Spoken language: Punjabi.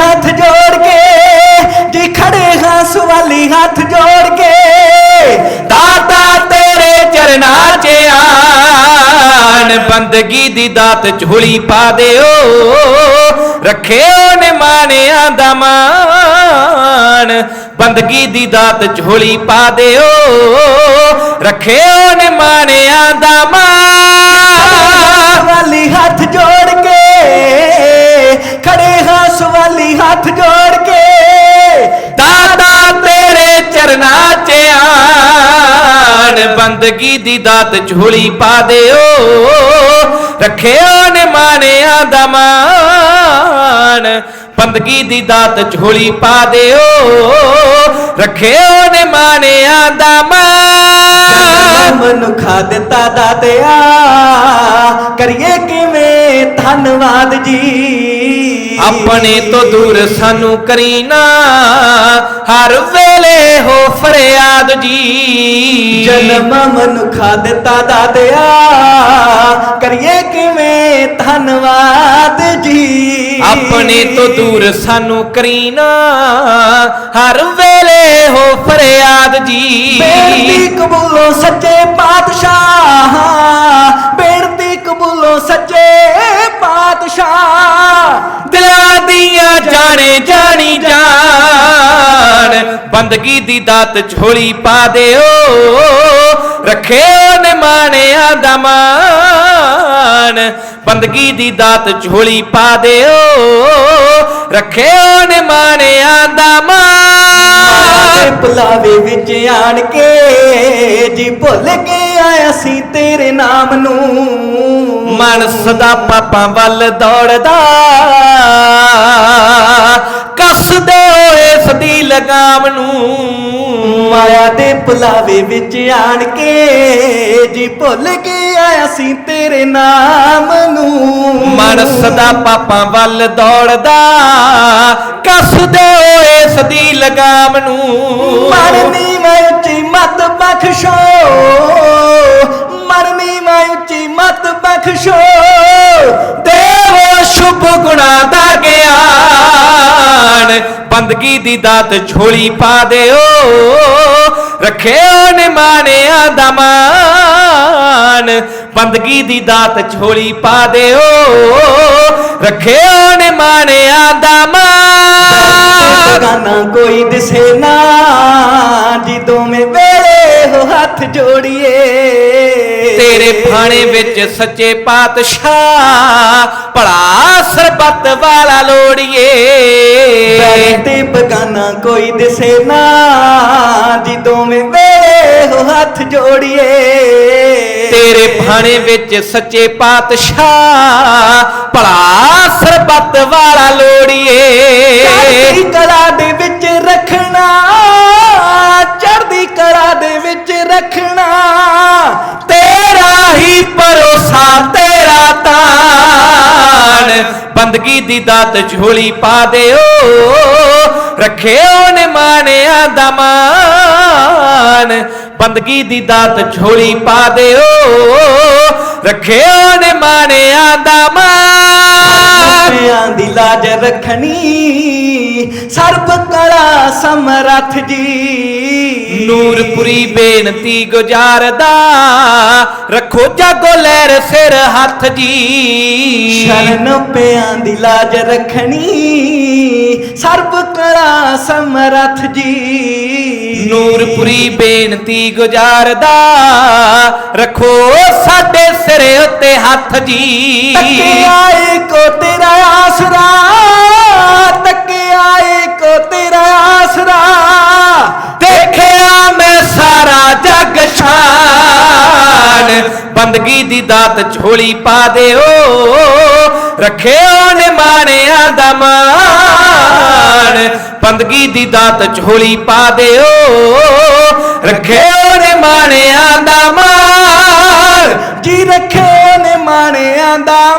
ਹੱਥ ਜੋੜ ਕੇ, ਜੀ ਖੜੇ ਹਾਂ ਸਵਾਲੀ ਹੱਥ ਜੋੜ ਕੇ। ਦਾਤਾ ਤੇਰੇ ਚਰਨਾਂ 'ਚ ਆਣ, ਬੰਦਗੀ ਦੀ ਦਾਤ ਝੋਲੀ ਪਾ ਦਿਓ। ਰੱਖਿਓ ਨੇ ਮਾਣਿਆਂ ਦਾ ਮਾਣ, ਬੰਦਗੀ ਦੀ ਦਾਤ ਝੋਲੀ ਪਾ ਦਿਓ। ਰੱਖਿਓ ਨੇ ਮਾਣਿਆਂ ਦਾ ਮਾਣ। ਚਰਨਾਂ ਆਣ ਬੰਦਗੀ ਦੀ ਦਾਤ ਝੋਲੀ ਪਾ ਦਿਓ। ਰੱਖਿਓ ਨੇ ਮਾਣਿਆਂ ਦਾ ਮਾਣ। ਬੰਦਗੀ ਦੀ ਦਾਤ ਝੋਲੀ ਪਾ ਦਿਓ। ਰੱਖਿਓ ਨੇ ਮਾਣਿਆਂ ਦਾ ਮਾਣ। ਮਨੁੱਖਾ ਦਿੱਤਾ ਦਾਤਿਆ ਕਰੀਏ ਕਿਵੇਂ ਧੰਨਵਾਦ ਜੀ। ਆਪਣੇ ਤੋਂ ਦੂਰ ਸਾਨੂੰ ਕਰੀਨਾ ਹਰ ਵੇਲੇ ਹੋ ਫਰਿਆਦ ਜੀ। ਜਨਮ ਮਨੁੱਖਾ ਦਿੱਤਾ ਦਾਤਿਆ ਕਰੀਏ ਕਿਵੇਂ ਧੰਨਵਾਦ ਜੀ। ਆਪਣੇ ਤੋਂ ਦੂਰ ਸਾਨੂੰ ਕਰੀਨਾ ਹਰ ਵੇਲੇ ਹੋ ਫਰਿਆਦ ਜੀ। ਬੇਨਤੀ ਕਬੂਲੋ ਸੱਚੇ ਪਾਤਸ਼ਾਹ। ਬੇਨਤੀ ਕਬੂਲੋ ਸੱਚੇ ਪਾਤਸ਼ਾਹ। ਜਾਣੇ ਜਾਣੀ ਜਾਣ ਬੰਦਗੀ ਦੀ ਦਾਤ ਝੋਲੀ ਪਾ ਦਿਓ। ਰੱਖੇ ਨੇ ਮਾਣਿਆਂ ਦਾ ਮਾਣ। ਬੰਦਗੀ ਦੀ ਦਾਤ ਝੋਲੀ ਪਾ ਦਿਓ। ਰੱਖਿਓ ਨੇ ਮਾਣਿਆਂ ਦਾ ਮਾਣ। ਬੁਲਾਵੇ ਵਿੱਚ ਆਣ ਕੇ, ਜੀ ਭੁੱਲ ਕੇ ਆਇਆ ਸੀ ਤੇਰੇ ਨਾਮ ਨੂੰ। ਮਨ ਸਦਾ ਪਾਪਾਂ ਵੱਲ ਦੌੜਦਾ। ਕੱਸਦੇ ਹੋਏ ਸਦੀ ਲਗਾਮ ਨੂੰ। ਮਾਇਆ ਦੇ ਬੁਲਾਵੇ ਵਿੱਚ ਆਣ ਕੇ ਜੀ ਭੁੱਲ ਗਿਆ ਅਸੀਂ ਤੇਰੇ ਨਾਮ ਨੂੰ। ਮਨ ਸਦਾ ਪਾਪਾਂ ਵੱਲ ਦੌੜਦਾ ਕੱਸਦੇ ਹੋਏ ਸਦੀ ਲਗਾਮ ਨੂੰ। ਮਰਨੀ ਮੈਂ ਉੱਚੀ ਮਤ ਬਖਸ਼ੋ ਮਰਨੀ ਮੈਂ ਉੱਚੀ ਮਤ ਬਖਸ਼ੋ। ਬੰਦਗੀ ਦੀ ਦਾਤ ਝੋਲੀ ਪਾ ਦਿਓ। ਰੱਖਿਓ ਨੇ ਮਾਣਿਆਂ ਦਾ ਮਾਨ ਬੰਦਗੀ ਦੀ ਦਾਤ ਝੋਲੀ ਪਾ ਦਿਓ। ਰੱਖਿਓ ਨੇ ਮਾਣਿਆਂ ਦਾ ਮਾਨ ਗਾਨਾ ਕੋਈ ਦਿਸੇ ਨਾ। ਜੀ ਦੋਵੇਂ ਵੇਲੇ ਹੋ ਹੱਥ ਜੋੜੀਏ। ਤੇਰੇ ਫਾਣੇ ਵਿੱਚ ਸੱਚੇ ਪਾਤਸ਼ਾਹ ਭਲਾ ਸਰਬੱਤ ਵਾਲਾ ਲੋੜੀਏ। ਤੇ ਬਗਾਨਾ ਕੋਈ ਦਿਸੇ ਨਾ ਜੀ ਦੋਵੇਂ ਵੇਲੇ ਹੋ ਹੱਥ ਜੋੜੀਏ। ਤੇਰੇ ਫਾਣੇ ਵਿੱਚ ਸੱਚੇ ਪਾਤਸ਼ਾਹ ਭਲਾ ਸਰਬੱਤ ਵਾਲਾ ਲੋੜੀਏ। ਚੜ੍ਹਦੀ ਕਲਾ ਦੇ ਵਿੱਚ ਰੱਖਣਾ ਬੰਦਗੀ ਦੀ ਦਾਤ ਝੋਲੀ ਪਾ ਦਿਓ। ਰੱਖਿਓ ਨੇ ਮਾਣਿਆਂ ਦਾ ਮਾਨ ਬੰਦਗੀ ਦੀ ਦਾਤ ਝੋਲੀ ਪਾ ਦਿਓ। ਰੱਖਿਓ ਨੇ ਮਾਣਿਆਂ ਦਾ ਮਾਨ ਪਿਆਂ ਦੀ ਲਾਜ ਰੱਖਣੀ। ਸਰਬ ਕਲਾ ਸਮਰੱਥ ਜੀ। ਨੂਰਪੁਰੀ ਬੇਨਤੀ ਗੁਜ਼ਾਰਦਾ ਰੱਖੋ ਜਾਗੋ ਲਹਿਰ ਸਿਰ ਹੱਥ ਜੀ। ਸ਼ਰਨ ਪਿਆਂ ਦੀ ਲਾਜ ਰੱਖਣੀ ਸਰਬ ਕਲਾ ਸਮਰੱਥ ਜੀ। ਨੂਰਪੁਰੀ ਬੇਨਤੀ ਗੁਜ਼ਾਰਦਾ ਰੱਖੋ ਸਾਡੇ ਸਿਰ ਉੱਤੇ ਹੱਥ ਜੀ। ਤੱਕੇ ਆਏ ਕੋ ਤੇਰਾ ਆਸਰਾ ਬੰਦਗੀ ਦੀ ਦਾਤ ਝੋਲੀ ਪਾ ਦਿਓ। ਰੱਖਿਓ ਨੇ ਮਾਣਿਆਂ ਦਾ ਮਾਣ। ਬੰਦਗੀ ਦੀ ਦਾਤ ਝੋਲੀ ਪਾ ਦਿਓ। ਰੱਖਿਓ ਨੇ ਮਾਣਿਆਂ ਦਾ ਮਾਣ। ਜੀ ਰੱਖੇ ਨੇ ਮਾਣਿਆਂ ਦਾ